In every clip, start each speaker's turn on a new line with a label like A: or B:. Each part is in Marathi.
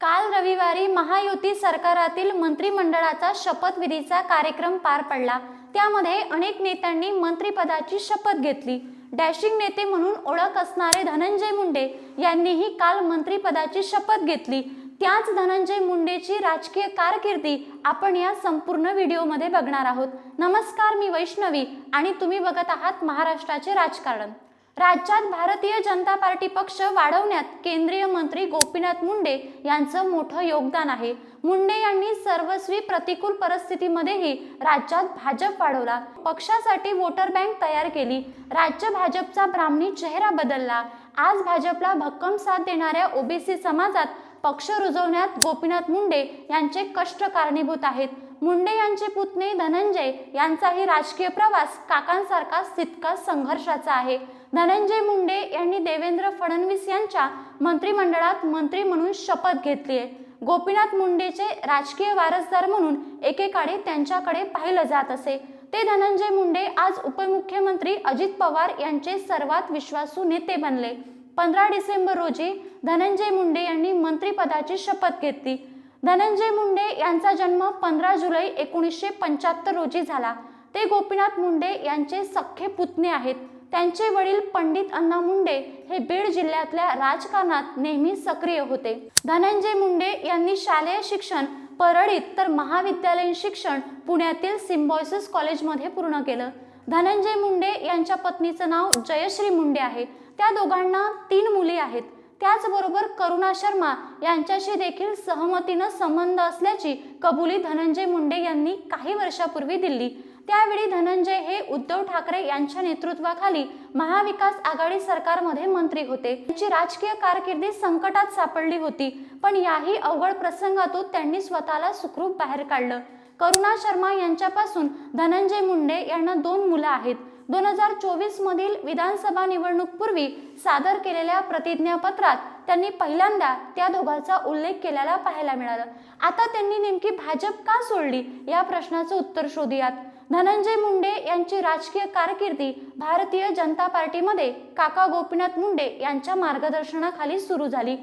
A: काल रविवारी महायुती सरकारातील मंत्रिमंडळाचा शपथविधीचा कार्यक्रम पार पडला. त्यामध्ये अनेक नेत्यांनी मंत्रिपदाची शपथ घेतली. डॅशिंग नेते म्हणून ओळख असणारे धनंजय मुंडे यांनीही काल मंत्रिपदाची शपथ घेतली. त्याच धनंजय मुंडेची राजकीय कारकिर्दी आपण या संपूर्ण व्हिडिओमध्ये बघणार आहोत. नमस्कार मी वैष्णवी आणि तुम्ही बघत आहात महाराष्ट्राचे राजकारण. राज्यात भारतीय जनता पार्टी पक्ष वाढवण्यात केंद्रीय मंत्री गोपीनाथ मुंडे यांचं मोठं योगदान आहे. मुंडे यांनी सर्वस्वी प्रतिकूल परिस्थितीमध्येही राज्यात भाजप वाढवला. पक्षासाठी वोटर बँक तयार केली. राज्य भाजपचा ब्राह्मणी चेहरा बदलला. आज भाजपला भक्कम साथ देणाऱ्या ओबीसी समाजात पक्ष रुजवण्यात गोपीनाथ मुंडे यांचे कष्ट कारणीभूत आहेत. मुंडे यांचे पुतणे धनंजय यांचाही राजकीय प्रवास काकांसारखा तितकाच संघर्षाचा आहे. धनंजय मुंडे यांनी देवेंद्र फडणवीस यांच्या मंत्रिमंडळात मंत्री म्हणून शपथ घेतली आहे. गोपीनाथ मुंडेचे राजकीय वारसदार म्हणून एकेकाळी त्यांच्याकडे पाहिलं जात असे. ते धनंजय मुंडे आज उपमुख्यमंत्री अजित पवार यांचे सर्वात विश्वासू नेते बनले. पंधरा डिसेंबर रोजी धनंजय मुंडे यांनी मंत्रिपदाची शपथ घेतली. धनंजय मुंडे यांचा जन्म पंधरा जुलै एकोणीसशे पंच्याहत्तर रोजी झाला. ते गोपीनाथ मुंडे यांचे सख्खे पुतणे आहेत. त्यांचे वडील पंडित अण्णा मुंडे हे बीड जिल्ह्यातल्या राजकारणात नेहमी सक्रिय होते. धनंजय मुंडे यांनी शालेय शिक्षण परळीत तर महाविद्यालयीन शिक्षण पुण्यातील सिम्बॉयसिस कॉलेजमध्ये पूर्ण केलं. धनंजय मुंडे यांच्या पत्नीचं नाव जयश्री मुंडे आहे. त्या दोघांना तीन मुली आहेत. त्याचबरोबर करुणा शर्मा यांच्याशी देखील सहमतीनं संबंध असल्याची कबुली धनंजय मुंडे यांनी काही वर्षापूर्वी दिली. त्यावेळी धनंजय हे उद्धव ठाकरे यांच्या नेतृत्वाखाली महाविकास आघाडी सरकारमध्ये मंत्री होते. त्यांची राजकीय कारकिर्दी संकटात सापडली होती पण याही अवघड प्रसंगातून त्यांनी स्वतःला सुखरूप बाहेर काढलं. करुणा शर्मा यांच्यापासून धनंजय मुंडे यांना दोन मुलं आहेत. दोन हजार चोवीस मधील विधानसभा निवडणूकपूर्वी सादर केलेल्या प्रतिज्ञापत्रात त्यांनी पहिल्यांदा त्या दोघांचा उल्लेख केलेला पाहायला मिळाला. आता त्यांनी नेमकी भाजप का सोडली या प्रश्नाचं उत्तर शोधूयात. धनंजय मुंडे यांची राजकीय कारकिर्दी भारतीय जनता पार्टीमध्ये काका गोपीनाथ मुंडे यांच्या मार्गदर्शनाखाली सुरू झाली.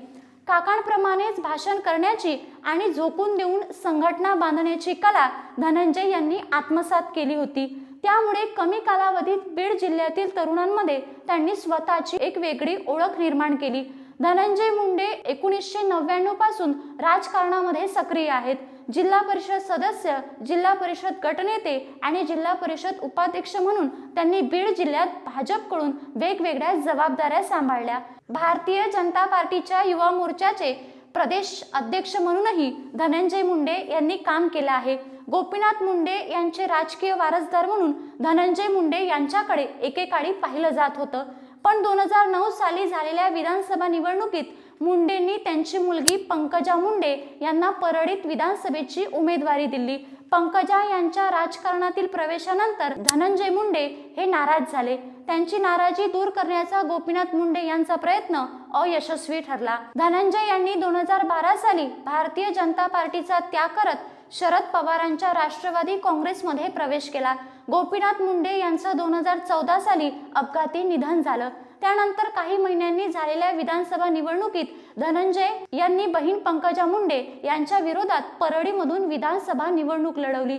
A: काकांप्रमाणेच भाषण करण्याची आणि झोकून देऊन संघटना बांधण्याची कला धनंजय यांनी आत्मसात केली होती. त्यामुळे कमी कालावधीत बीड जिल्ह्यातील तरुणांमध्ये त्यांनी स्वतःची एक वेगळी ओळख निर्माण केली. धनंजय मुंडे एकोणीसशे नव्याण्णवपासून राजकारणामध्ये सक्रिय आहेत. जिल्हा परिषद सदस्य जिल्हा परिषद गटनेते आणि जिल्हा परिषद उपाध्यक्ष म्हणून त्यांनी बीड जिल्ह्यात भाजपकडून वेगवेगळ्या जबाबदाऱ्या सांभाळल्या. भारतीय जनता पार्टीच्या युवा मोर्चाचे प्रदेश अध्यक्ष म्हणूनही धनंजय मुंडे यांनी काम केलं आहे. गोपीनाथ मुंडे यांचे राजकीय वारसदार म्हणून धनंजय मुंडे यांच्याकडे एकेकाळी पाहिलं जात होतं. पण दोन हजार नऊ साली झालेल्या विधानसभा निवडणुकीत मुंडेंनी त्यांची मुलगी पंकजा मुंडे यांना परळीत विधानसभेची उमेदवारी दिली. पंकजा यांच्या राजकारणातील प्रवेशानंतर धनंजय मुंडे हे नाराज झाले. त्यांची नाराजी दूर करण्याचा गोपीनाथ मुंडे यांचा प्रयत्न अयशस्वी ठरला. धनंजय यांनी दोन हजार बारा साली भारतीय जनता पार्टीचा त्याग करत शरद पवारांच्या राष्ट्रवादी काँग्रेसमध्ये प्रवेश केला. गोपीनाथ मुंडे यांचं दोन हजार चौदा साली अपघाती निधन झालं. त्यानंतर काही महिन्यांनी झालेल्या विधानसभा निवडणुकीत धनंजय यांनी बहीण पंकजा मुंडे यांच्या विरोधात परळीमधून विधानसभा निवडणूक लढवली.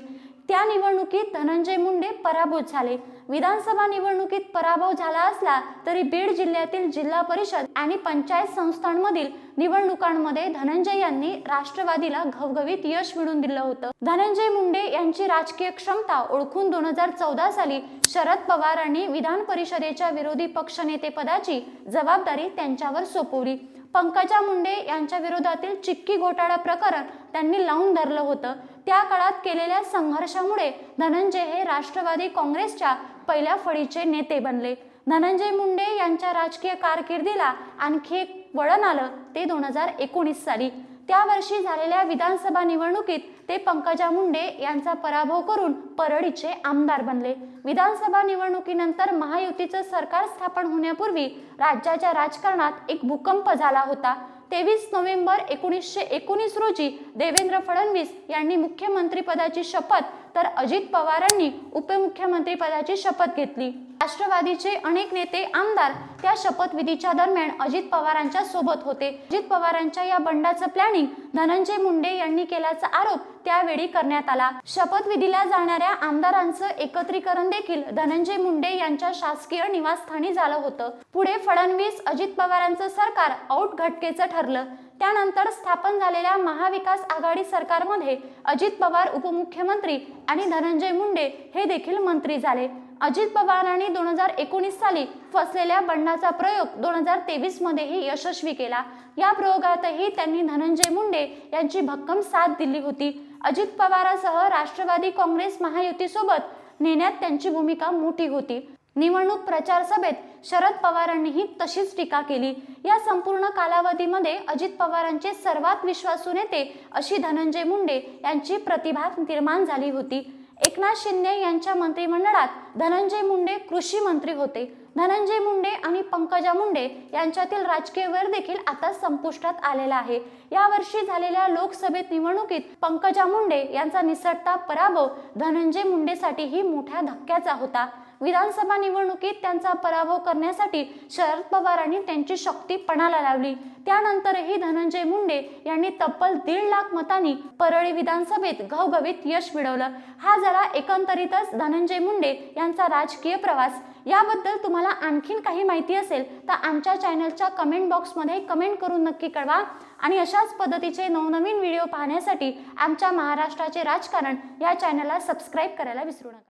A: त्या निवडणुकीत धनंजय मुंडे पराभूत झाले. विधानसभा निवडणुकीत पराभव झाला असला तरी बीड जिल्ह्यातील जिल्हा परिषद आणि पंचायत संस्थांमधील निवडणुकांमध्ये धनंजय यांनी राष्ट्रवादीला घवघवीत यश मिळवून दिलं होतं. धनंजय मुंडे यांची राजकीय क्षमता ओळखून दोन हजार चौदा साली शरद पवारांनी विधान परिषदेच्या विरोधी पक्षनेतेपदाची जबाबदारी त्यांच्यावर सोपवली. पंकजा मुंडे यांच्या विरोधातील चिक्की घोटाळा प्रकरण त्यांनी लावून धरलं होतं. त्या काळात केलेल्या संघर्षामुळे धनंजय हे राष्ट्रवादी काँग्रेसच्या पहिल्या फळीचे नेते बनले. धनंजय मुंडे यांच्या राजकीय कारकिर्दीला आणखी एक वळण आलं ते दोन हजार एकोणीस साली. त्या वर्षी झालेल्या विधानसभा निवडणुकीत ते पंकजा मुंडे यांचा पराभव करून परळीचे आमदार बनले. विधानसभा निवडणुकीनंतर महायुतीचं सरकार स्थापन होण्यापूर्वी राज्याच्या राजकारणात एक भूकंप झाला होता. तेवीस नोव्हेंबर एकोणीसशे एकोणीस रोजी देवेंद्र फडणवीस यांनी मुख्यमंत्रीपदाची शपथ तर अजित पवारांनी उपमुख्यमंत्री पदाची शपथ घेतली. राष्ट्रवादीचे अनेक नेते आमदार त्या शपथविधीच्या दरम्यान अजित पवारांच्या सोबत होते. अजित पवारांच्या या बंडाचं प्लॅनिंग धनंजय मुंडे यांनी केल्याचा आरोप त्यावेळी करण्यात आला. शपथविधीला जाणाऱ्या आमदारांचं एकत्रीकरण देखील धनंजय मुंडे यांच्या शासकीय निवासस्थानी झालं होतं. पुढे फडणवीस अजित पवारांचं सरकार आउट घटकेचं ठरलं. त्यानंतर स्थापन झालेल्या महाविकास आघाडी सरकारमध्ये अजित पवार उपमुख्यमंत्री आणि धनंजय मुंडे हे देखील मंत्री झाले. अजित पवारांनी दोन हजार एकोणीस साली फसलेल्या बंडाचा प्रयोग दोन हजार तेवीस मध्येही यशस्वी केला. या प्रयोगातही त्यांनी धनंजय मुंडे यांची भक्कम साथ दिली होती. अजित पवारासह राष्ट्रवादी काँग्रेस महायुतीसोबत नेण्यात त्यांची भूमिका मोठी होती. निवडणूक प्रचार सभेत शरद पवारांनीही तशीच टीका केली. या संपूर्ण कालावधीमध्ये अजित पवारांचे सर्वात विश्वासू नेते अशी धनंजय मुंडे यांची प्रतिभा निर्माण झाली होती. एकनाथ शिंदे यांच्या मंत्रिमंडळात धनंजय मुंडे कृषी मंत्री होते. धनंजय मुंडे आणि पंकजा मुंडे यांच्यातील राजकीय वर देखील आता संपुष्टात आलेला आहे. यावर्षी झालेल्या लोकसभेत निवडणुकीत पंकजा मुंडे यांचा निसटता पराभव धनंजय मुंडेसाठीही मोठ्या धक्क्याचा होता. विधानसभा निवडणुकीत त्यांचा पराभव करण्यासाठी शरद पवारांनी त्यांची शक्ती पणाला लावली. त्यानंतरही धनंजय मुंडे यांनी तब्बल दीड लाख मतांनी परळी विधानसभेत घवघवीत यश मिळवलं. हा झाला एकंदरीतच धनंजय मुंडे यांचा राजकीय प्रवास. याबद्दल तुम्हाला आणखीन काही माहिती असेल तर आमच्या चॅनलच्या कमेंट बॉक्समध्ये कमेंट करून नक्की कळवा. आणि अशाच पद्धतीचे नवनवीन व्हिडिओ पाहण्यासाठी आमच्या महाराष्ट्राचे राजकारण या चॅनलला सबस्क्राईब करायला विसरू नका.